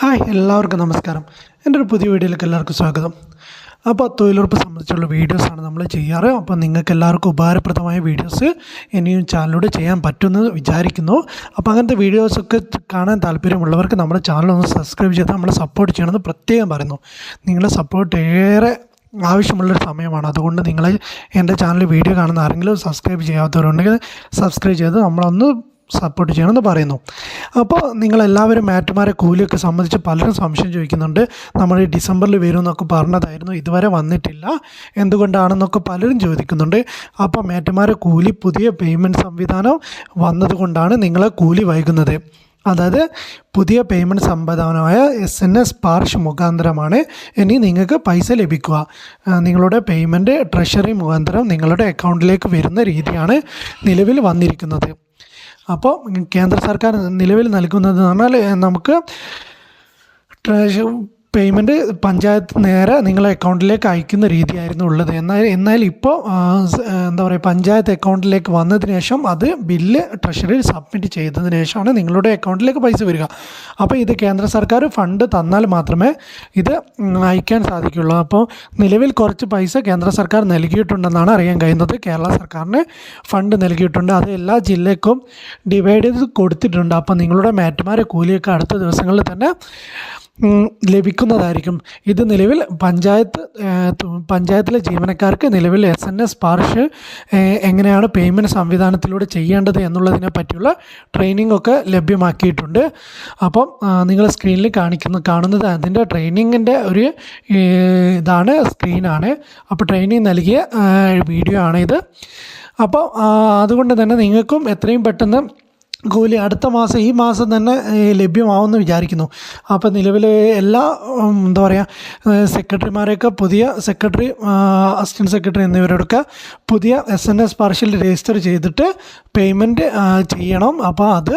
Hi എല്ലാവർക്കും നമസ്കാരം. എന്റെ ഒരു പുതിയ വീഡിയോയിലേക്ക് എല്ലാവർക്കും സ്വാഗതം. അപ്പോൾ തൊഴിലുറപ്പ് സംബന്ധിച്ചുള്ള വീഡിയോസാണ് നമ്മൾ ചെയ്യാറ്. അപ്പോൾ നിങ്ങൾക്ക് എല്ലാവർക്കും ഉപകാരപ്രദമായ വീഡിയോസ് ഇനിയും ചാനലിലൂടെ ചെയ്യാൻ പറ്റുമെന്ന് വിചാരിക്കുന്നു. അപ്പോൾ അങ്ങനത്തെ വീഡിയോസൊക്കെ കാണാൻ താല്പര്യമുള്ളവർക്ക് നമ്മുടെ ചാനൽ ഒന്ന് സബ്സ്ക്രൈബ് ചെയ്ത് നമ്മളെ സപ്പോർട്ട് ചെയ്യണമെന്ന് പ്രത്യേകം പറയുന്നു. നിങ്ങളുടെ സപ്പോർട്ട് ഏറെ ആവശ്യമുള്ളൊരു സമയമാണ്. അതുകൊണ്ട് നിങ്ങൾ എന്റെ ചാനൽ വീഡിയോ കാണുന്ന ആരെങ്കിലും സബ്സ്ക്രൈബ് ചെയ്യാത്തവരുണ്ടെങ്കിൽ സബ്സ്ക്രൈബ് ചെയ്ത് നമ്മളൊന്ന് സപ്പോർട്ട് ചെയ്യണമെന്ന് പറയുന്നു. അപ്പോൾ നിങ്ങളെല്ലാവരും മാറ്റുമാരെ കൂലിയൊക്കെ സംബന്ധിച്ച് പലരും സംശയം ചോദിക്കുന്നുണ്ട്. നമ്മൾ ഈ ഡിസംബറിൽ വരും എന്നൊക്കെ പറഞ്ഞതായിരുന്നു. ഇതുവരെ വന്നിട്ടില്ല. എന്തുകൊണ്ടാണെന്നൊക്കെ പലരും ചോദിക്കുന്നുണ്ട്. അപ്പോൾ മാറ്റുമാരെ കൂലി പുതിയ പേയ്മെന്റ് സംവിധാനം വന്നതുകൊണ്ടാണ് നിങ്ങളെ കൂലി വൈകുന്നത്. അതായത് പുതിയ പേയ്മെന്റ് സംവിധാനമായ എസ് എൻ എസ് പാർഷ് മുഖാന്തരമാണ് ഇനി നിങ്ങൾക്ക് പൈസ ലഭിക്കുക. നിങ്ങളുടെ പേയ്മെന്റ് ട്രഷറി മുഖാന്തരം നിങ്ങളുടെ അക്കൗണ്ടിലേക്ക് വരുന്ന രീതിയാണ് നിലവിൽ വന്നിരിക്കുന്നത്. അപ്പോൾ കേന്ദ്ര സർക്കാർ നിലവിൽ നൽകുന്നത് എന്ന് പറഞ്ഞാൽ നമുക്ക് പേയ്മെന്റ് പഞ്ചായത്ത് നേരെ നിങ്ങളെ അക്കൗണ്ടിലേക്ക് അയക്കുന്ന രീതിയായിരുന്നു ഉള്ളത്. എന്നാൽ എന്നാൽ ഇപ്പോൾ എന്താ പറയുക പഞ്ചായത്ത് അക്കൗണ്ടിലേക്ക് വന്നതിന് ശേഷം അത് ബില്ല് ട്രഷറിയിൽ സബ്മിറ്റ് ചെയ്തതിന് ശേഷമാണ് നിങ്ങളുടെ അക്കൗണ്ടിലേക്ക് പൈസ വരിക. അപ്പോൾ ഇത് കേന്ദ്ര സർക്കാർ ഫണ്ട് തന്നാൽ മാത്രമേ ഇത് അയക്കാൻ സാധിക്കുള്ളൂ അപ്പോൾ നിലവിൽ കുറച്ച് പൈസ കേന്ദ്ര സർക്കാർ നൽകിയിട്ടുണ്ടെന്നാണ് അറിയാൻ കഴിയുന്നത്. കേരള സർക്കാരിന് ഫണ്ട് നൽകിയിട്ടുണ്ട്. അത് എല്ലാ ജില്ലക്കും ഡിവൈഡ് ചെയ്ത് കൊടുത്തിട്ടുണ്ട്. അപ്പോൾ നിങ്ങളുടെ മാറ്റുമാരെ കൂലിയൊക്കെ അടുത്ത ദിവസങ്ങളിൽ തന്നെ ലഭിക്കുന്നതായിരിക്കും. ഇത് നിലവിൽ പഞ്ചായത്ത് പഞ്ചായത്തിലെ ജീവനക്കാർക്ക് നിലവിൽ എസ് എൻ എസ് പാർഷ് എങ്ങനെയാണ് പേയ്മെന്റ് സംവിധാനത്തിലൂടെ ചെയ്യേണ്ടത് എന്നുള്ളതിനെ പറ്റിയുള്ള ട്രെയിനിങ് ഒക്കെ ലഭ്യമാക്കിയിട്ടുണ്ട്. അപ്പം നിങ്ങൾ സ്ക്രീനിൽ കാണിക്കുന്ന കാണുന്നത് അതിന്റെ ട്രെയിനിങ്ങിന്റെ ഒരു ഇതാണ് സ്ക്രീനാണ് അപ്പോൾ ട്രെയിനിങ് നൽകിയ വീഡിയോ ആണിത്. അപ്പോൾ അതുകൊണ്ട് തന്നെ നിങ്ങൾക്കും എത്രയും പെട്ടെന്ന് കൂലി അടുത്ത മാസം ഈ മാസം തന്നെ ലഭ്യമാവുമെന്ന് വിചാരിക്കുന്നു. അപ്പോൾ നിലവിൽ എല്ലാ എന്താ പറയുക സെക്രട്ടറിമാരെയൊക്കെ പുതിയ സെക്രട്ടറി അസിസ്റ്റന്റ് സെക്രട്ടറി എന്നിവരോടൊക്കെ പുതിയ S N S partial register ചെയ്തിട്ട് പേയ്മെന്റ് ചെയ്യണം. അപ്പോൾ അത്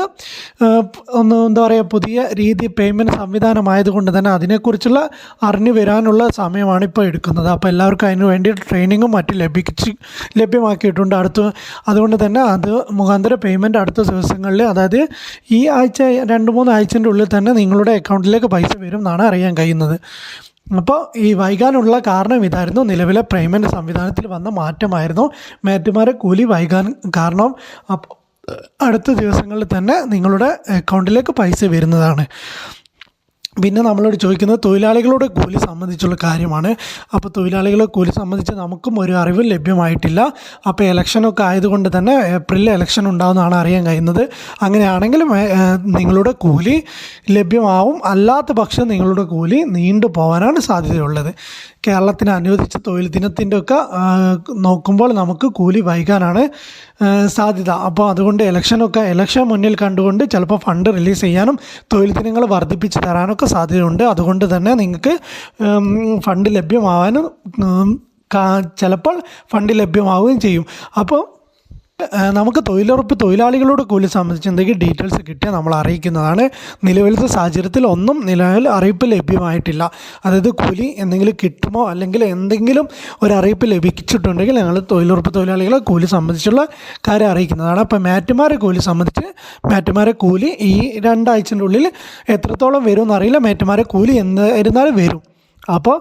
ഒന്ന് എന്താ പറയുക പുതിയ രീതി പേയ്മെന്റ് സംവിധാനമായതുകൊണ്ട് തന്നെ അതിനെക്കുറിച്ചുള്ള അറിഞ്ഞു വരാനുള്ള സമയമാണ് ഇപ്പോൾ എടുക്കുന്നത്. അപ്പോൾ എല്ലാവർക്കും അതിന് വേണ്ടി ട്രെയിനിങ്ങും മറ്റും ലഭിച്ച് ലഭ്യമാക്കിയിട്ടുണ്ട് അടുത്ത്. അതുകൊണ്ട് തന്നെ അത് മുഖാന്തര പേയ്മെന്റ് അടുത്ത ദിവസങ്ങളിൽ അതായത് ഈ ആഴ്ച രണ്ട് മൂന്ന് ആഴ്ചന്റെ ഉള്ളിൽ തന്നെ നിങ്ങളുടെ അക്കൗണ്ടിലേക്ക് പൈസ വരും എന്നാണ് അറിയാൻ കഴിയുന്നത്. അപ്പോൾ ഈ വൈകാനുള്ള കാരണം ഇതായിരുന്നു. നിലവിലെ പേയ്മെന്റ് സംവിധാനത്തിൽ വന്ന മാറ്റമായിരുന്നു. മേറ്റുമാരെ കൂലി വൈകാൻ കാരണം അടുത്ത ദിവസങ്ങളിൽ തന്നെ നിങ്ങളുടെ അക്കൗണ്ടിലേക്ക് പൈസ വരുന്നതാണ്. പിന്നെ നമ്മളോട് ചോദിക്കുന്നത് തൊഴിലാളികളുടെ കൂലി സംബന്ധിച്ചുള്ള കാര്യമാണ്. അപ്പോൾ തൊഴിലാളികളെ കൂലി സംബന്ധിച്ച് നമുക്കും ഒരു അറിവ് ലഭ്യമായിട്ടില്ല. അപ്പോൾ ഇലക്ഷനൊക്കെ ആയതുകൊണ്ട് തന്നെ ഏപ്രിലിൽ ഇലക്ഷൻ ഉണ്ടാകുമെന്നാണ് അറിയാൻ കഴിയുന്നത്. അങ്ങനെയാണെങ്കിലും നിങ്ങളുടെ കൂലി ലഭ്യമാവും. അല്ലാത്ത പക്ഷം നിങ്ങളുടെ കൂലി നീണ്ടു പോകാനാണ് സാധ്യതയുള്ളത്. കേരളത്തിന് അനുവദിച്ച തൊഴിൽ ദിനത്തിന്റെ ഒക്കെ നോക്കുമ്പോൾ നമുക്ക് കൂലി വൈകാനാണ് സാധ്യത. അപ്പോൾ അതുകൊണ്ട് ഇലക്ഷനൊക്കെ ഇലക്ഷൻ മുന്നിൽ കണ്ടുകൊണ്ട് ചിലപ്പോൾ ഫണ്ട് റിലീസ് ചെയ്യാനും തൊഴിൽ ദിനങ്ങൾ വർദ്ധിപ്പിച്ച് തരാനൊക്കെ സാധ്യതയുണ്ട്. അതുകൊണ്ട് തന്നെ നിങ്ങൾക്ക് ഫണ്ട് ലഭ്യമാവാനും ചിലപ്പോൾ ഫണ്ട് ലഭ്യമാവുകയും ചെയ്യും. അപ്പോൾ നമുക്ക് തൊഴിലുറപ്പ് തൊഴിലാളികളുടെ കൂലി സംബന്ധിച്ച് എന്തെങ്കിലും ഡീറ്റെയിൽസ് കിട്ടിയാൽ നമ്മൾ അറിയിക്കുന്നതാണ്. നിലവിലത്തെ സാഹചര്യത്തിൽ ഒന്നും നിലവിൽ അറിയിപ്പ് ലഭ്യമായിട്ടില്ല. അതായത് കൂലി എന്തെങ്കിലും കിട്ടുമോ അല്ലെങ്കിൽ എന്തെങ്കിലും ഒരു അറിയിപ്പ് ലഭിച്ചിട്ടുണ്ടെങ്കിൽ ഞങ്ങൾ തൊഴിലുറപ്പ് തൊഴിലാളികളെ കൂലി സംബന്ധിച്ചുള്ള കാര്യം അറിയിക്കുന്നതാണ്. അപ്പോൾ മാറ്റുമാരെ കൂലി സംബന്ധിച്ച് മാറ്റുമാരെ കൂലി ഈ രണ്ടാഴ്ചന്റെ ഉള്ളിൽ എത്രത്തോളം വരും എന്നറിയില്ല മാറ്റുമാരെ കൂലി എന്തായിരുന്നാലും വരും. അപ്പോൾ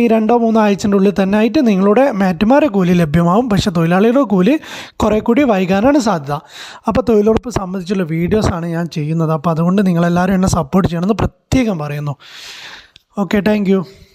ഈ രണ്ടോ മൂന്നോ ആഴ്ചന്റെ ഉള്ളിൽ തന്നെ ആയിട്ട് നിങ്ങളുടെ മാറ്റുമാരെ കൂലി ലഭ്യമാവും. പക്ഷേ തൊഴിലാളികളുടെ കൂലി കുറേ കൂടി വൈകാനാണ് സാധ്യത. അപ്പോൾ തൊഴിലുറപ്പ് സംബന്ധിച്ചുള്ള വീഡിയോസാണ് ഞാൻ ചെയ്യുന്നത്. അപ്പോൾ അതുകൊണ്ട് നിങ്ങളെല്ലാവരും എന്നെ സപ്പോർട്ട് ചെയ്യണമെന്ന് പ്രത്യേകം പറയുന്നു. Okay thank